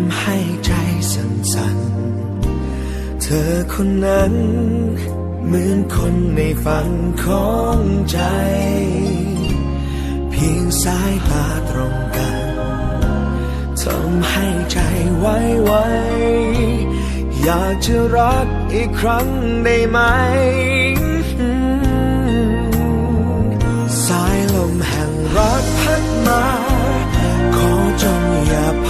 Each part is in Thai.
ำให้ใจสั่นๆ เธอคนนั้น เหมือนคนในฝันของใจ เพียงสายตาตรงกันทำให้ใจไว้ไวอยากจะรักอีกครั้งได้ไหม สายลมแห่งรักพัดมา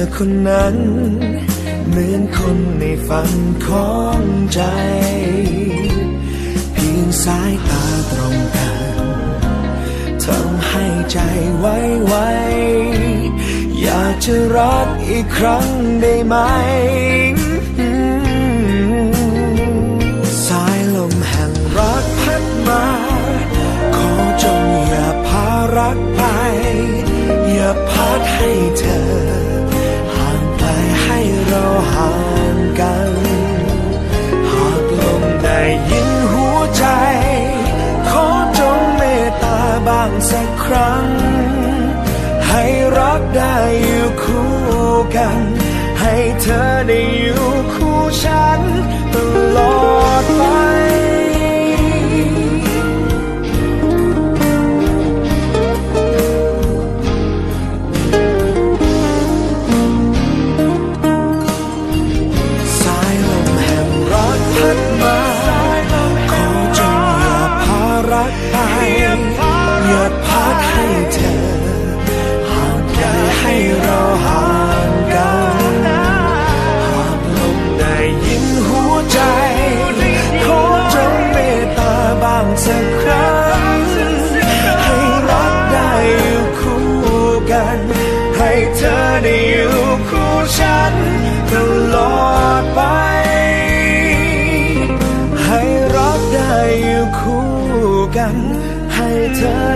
อคนนั้น เหมือนคนในฝันของใจ เพียงสายตาตรงกันทำให้ใจไว้ไวอยากจะรักอีกครั้งได้ไหม รักได้อยู่คู่กัน ให้เธอได้อยู่คู่ฉันตลอดไปสายลมแห่งรัก ให้เธอ